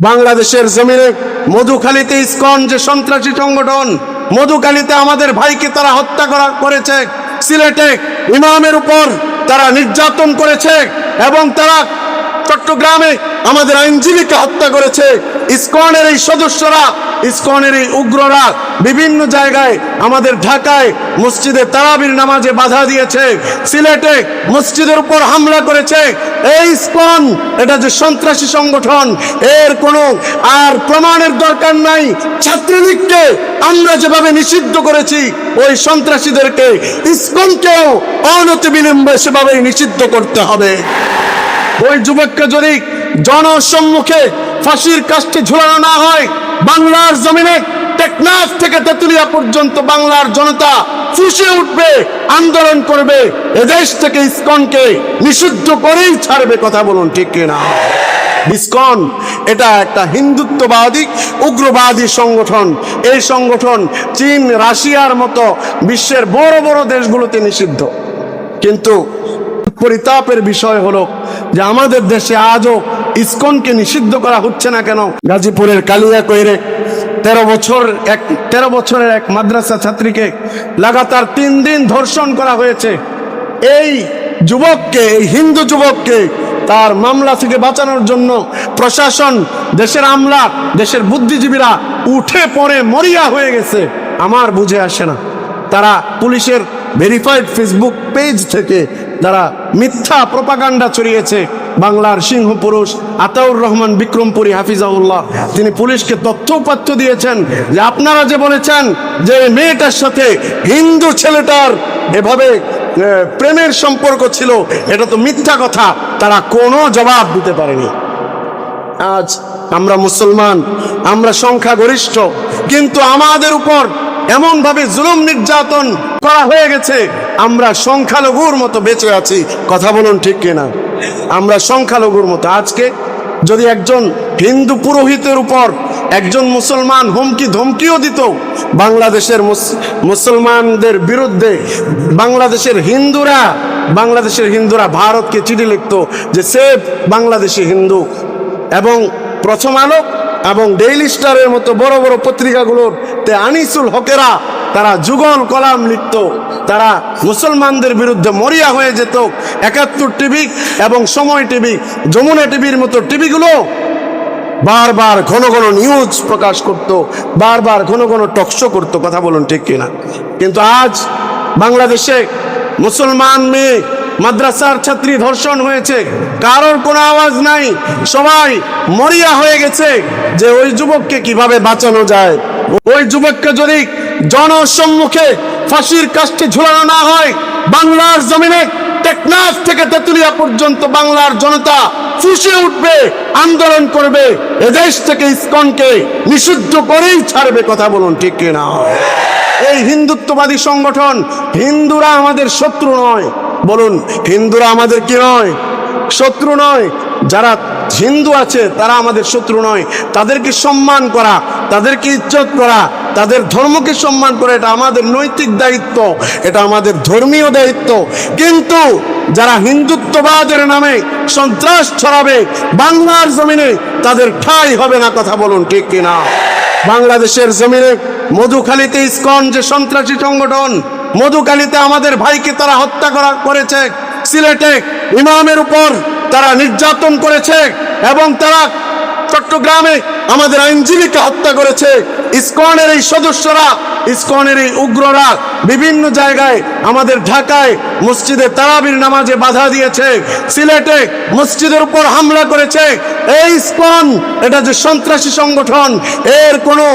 বাংলাদেশের জমিনে মধুখালীতে ইস্কন যে সন্ত্রাসী সংগঠন, মধুখালীতে আমাদের ভাইকে তারা হত্যা করা করেছে, সিলেটে ইমামের উপর তারা নির্যাতন করেছে এবং তারা চট্টগ্রামে আমাদের আইনজীবীকে হত্যা করেছে। ইস্কনের এই সদস্যরা ইসকনের এই উগ্ররা বিভিন্ন জায়গায় আমাদের ঢাকায় মসজিদে তারাবির নামাজে বাধা দিয়েছে, সিলেটে মসজিদের উপর হামলা করেছে। এই ইসকন, এটা যে সন্ত্রাসী সংগঠন, এর কোনো আর প্রমাণের দরকার নাই। ছাত্রলীগকে আমরা যেভাবে নিষিদ্ধ করেছি, ওই সন্ত্রাসীদেরকে ইসকনকেও অনতি বিলম্বে সেভাবেই নিষিদ্ধ করতে হবে। ওই যুবককে যদি জনসম্মুখে ফাঁসির কাজটি ঝুলানো না হয় বাংলার জমিনে টেকনাফ থেকে তেতুলিয়া পর্যন্ত বাংলার জনতা ফুসে উঠবে, আন্দোলন করবে, এদেশ থেকে ইসকনকে নিষিদ্ধ করেই ছাড়বে কথা বলুন ঠিক কিনা? ইসকন, এটা একটা হিন্দুত্ববাদী, উগ্রবাদী সংগঠন। এই সংগঠন চীন, রাশিয়ার মতো বিশ্বের বড় বড় দেশগুলোতে নিষিদ্ধ। কিন্তু পরিতাপের বিষয় হলো যে আমাদের দেশে আজও ইসকনকে নিষিদ্ধ করা হচ্ছে না কেন? গাজীপুরের কালিয়া কইরে তেরো বছর এক তেরো বছরের এক মাদ্রাসা ছাত্রীকে লাগাতার তিন দিন ধর্ষণ করা হয়েছে। এই যুবককে এই হিন্দু যুবককে তার মামলা থেকে বাঁচানোর জন্য প্রশাসন দেশের আমলা দেশের বুদ্ধিজীবীরা উঠে পড়ে মরিয়া হয়ে গেছে। আমার বুঝে আসে না। তারা পুলিশের ভেরিফাইড ফেসবুক পেজ থেকে তারা মিথ্যা প্রপাগান্ডা ছড়িয়েছে বাংলার সিংহ পুরুষ আতাউর রহমান বিক্রমপুরী হাফিজাউল্লাহ তিনি পুলিশকে তথ্য দিয়েছেন যে আপনারা যে বলেছেন যে মেয়েটার সাথে হিন্দু ছেলেটার এভাবে প্রেমের সম্পর্ক ছিল, এটা তো মিথ্যা কথা, তারা কোনো জবাব দিতে পারেনি। আজ আমরা মুসলমান, আমরা সংখ্যাগরিষ্ঠ, কিন্তু আমাদের উপর এমন ভাবে জুলুম নির্যাতন করা হয়ে গেছে, আমরা সংখ্যালঘুর মতো বেঁচে আছি, কথা বলুন ঠিক কিনা? আমরা সংখ্যালঘুর মতো। আজকে যদি একজন হিন্দু পুরোহিতের উপর একজন মুসলমান হুমকি ধমকিও দিত, বাংলাদেশের মুসলমানদের বিরুদ্ধে বাংলাদেশের হিন্দুরা বাংলাদেশের হিন্দুরা ভারতকে চিঠি লিখতো যে, সেফ বাংলাদেশি হিন্দু। এবং প্রথম আলো এবং ডেইলি স্টারের মতো বড় বড় পত্রিকাগুলোর তে আনিসুল হকেরা তারা যুগল কলাম লিখত তারা মুসলমানদের বিরুদ্ধে মরিয়া হয়ে যেত। একাত্তর টিভি এবং সময় টিভি, যমুনা টিভির মতো টিভিগুলো বারবার ঘন ঘন নিউজ প্রকাশ করত, বারবার ঘন ঘন টকশো করতো, কথা বলুন ঠিক কিনা? কিন্তু আজ বাংলাদেশে মুসলমান মেয়ে, মাদ্রাসার ছাত্রী ধর্ষণ হয়েছে। কারোর কোনো আওয়াজ নাই। সবাই মরিয়া হয়ে গেছে যে ওই যুবককে কীভাবে বাঁচানো যায়? ওই যুবককে যদি জনসম্মুখে ফাঁসির কাজটি ঝুলানো না হয়। বাংলার জমিনে টেকনাফ থেকে তেতুলিয়া পর্যন্ত বাংলার জনতা ফুসে উঠবে, আন্দোলন করবে। এদেশ থেকে ইস্কনকে নিষিদ্ধ করেই ছাড়বে কথা বলুন, ঠিক কিনা এই হিন্দুত্ববাদী সংগঠন, হিন্দুরা আমাদের শত্রু নয়। বলুন, হিন্দুরা আমাদের কি নয়? শত্রু নয়, যারা হিন্দু আছে, তারা আমাদের শত্রু নয়। তাদেরকে সম্মান করা, তাদেরকে ইজ্জত করা, তাদের ধর্মকে সম্মান করা, এটা আমাদের নৈতিক দায়িত্ব, এটা আমাদের ধর্মীয় দায়িত্ব। কিন্তু যারা হিন্দুত্ববাদের নামে সন্ত্রাস ছড়াবে, বাংলার জমিনে তাদের ঠাঁই হবে না, কথা বলুন ঠিক কিনা? বাংলাদেশের জমিনে মধুখালীতে ইস্কন যে সন্ত্রাসী সংগঠন, মধুখালীতে আমাদের ভাইকে তারা হত্যা করা করেছে, সিলেটে ইমামের উপর তারা নির্যাতন করেছে এবং তারা চট্টগ্রামে আমাদের আইনজীবীকে হত্যা করেছে। ইসকনের এই সদস্যরা, ইসকনের এই উগ্ররা বিভিন্ন জায়গায় আমাদের ঢাকায় মসজিদে তারাবির নামাজে বাধা দিয়েছে, সিলেটে মসজিদের উপর হামলা করেছে। এই ইসকন, এটা যে সন্ত্রাসী সংগঠন, এর কোনো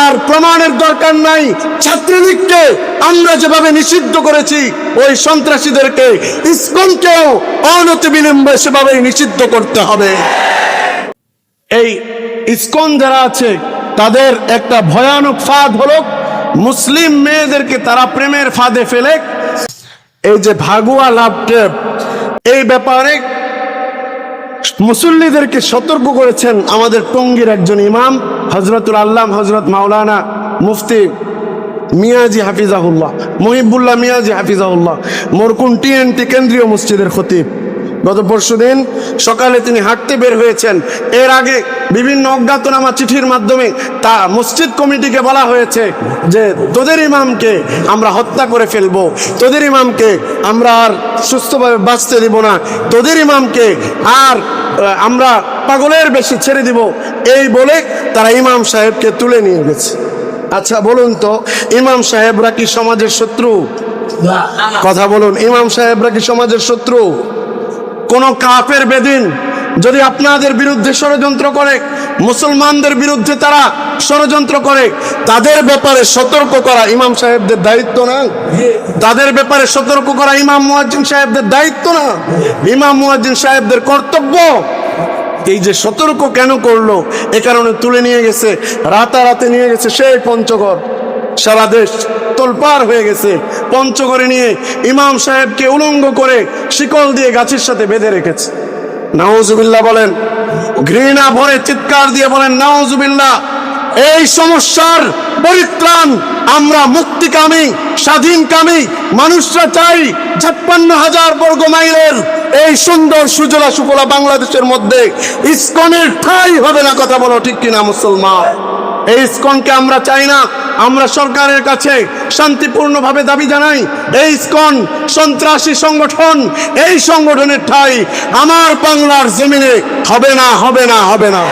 আর প্রমাণের দরকার নাই। ছাত্রলীগকে আমরা যেভাবে নিষিদ্ধ করেছি, ওই সন্ত্রাসীদেরকে ইসকনকেও অনতি বিলম্বে সেভাবেই নিষিদ্ধ করতে হবে। এই ইস্কন যারা আছে, তাদের একটা ভয়ানক ফাঁদ হলো, মুসলিম মেয়েদেরকে তারা প্রেমের ফাঁদে ফেলে। এই যে ভাগুয়া লাভ এই ব্যাপারে মুসল্লিদেরকে সতর্ক করেছেন আমাদের টঙ্গীর একজন ইমাম হজরতুল আল্লাহ হজরত মাওলানা মুফতি মিয়াজি হাফিজাহুল্লাহ, মহিবুল্লাহ মিয়াজি হাফিজাহুল্লাহ, মোরকুন টিএনটি কেন্দ্রীয় মসজিদের খতিব। গত পরশু দিন সকালে তিনি হাঁটতে বের হয়েছেন। এর আগে বিভিন্ন অজ্ঞাতনামা চিঠির মাধ্যমে তা মসজিদ কমিটিকে বলা হয়েছে যে তোদের ইমামকে আমরা হত্যা করে ফেলব। তোদের ইমামকে আমরা আর সুস্থভাবে বাঁচতে দিব না। তোদের ইমামকে আর আমরা পাগলের বেশি ছেড়ে দিব। এই বলে তারা ইমাম সাহেবকে তুলে নিয়ে গেছে। আচ্ছা বলুন তো ইমাম সাহেবরা কি সমাজের শত্রু? কথা বলুন ইমাম সাহেবরা কি সমাজের শত্রু? কোন কাফের বেদিন যদি আপনাদের বিরুদ্ধে ষড়যন্ত্র করে, মুসলমানদের বিরুদ্ধে তারা ষড়যন্ত্র করে, তাদের ব্যাপারে সতর্ক করা ইমাম সাহেবদের দায়িত্ব না। তাদের ব্যাপারে সতর্ক করা ইমাম মুয়াজ্জিন সাহেবদের দায়িত্ব না। ইমাম মুয়াজ্জিন সাহেবদের কর্তব্য এই যে সতর্ক কেন করল, এ কারণে তুলে নিয়ে গেছে, রাতারাতে নিয়ে গেছে সেই পঞ্চগড়। সারা দেশ তোলপার হয়ে গেছে। পঞ্চগড়ে নিয়ে ইমাম সাহেবকে উলঙ্গ করে শিকল দিয়ে গাছের সাথে বেঁধে রেখেছে। নাওজুবিল্লাহ বলেন, ঘৃণা ভরে চিৎকার দিয়ে বলেন নাওজুবিল্লাহ এই সমস্যার পরিত্রাণ আমরা মুক্তিকামী, স্বাধীনকামী, মানুষরা চাই ছাপ্পান্ন হাজার বর্গ মাইলের এই সুন্দর সুজলা সুফলা বাংলাদেশের মধ্যে ইস্কনের ঠাই হবে না কথা বলো ঠিক কিনা মুসলমান? এই ইস্কনকে আমরা চাই না আমরা সরকারের কাছে শান্তিপূর্ণভাবে দাবি জানাই, এই স্কন সন্ত্রাসী সংগঠন, এই সংগঠনের ঠাই আমার বাংলার জমিনে হবে না হবে না হবে না।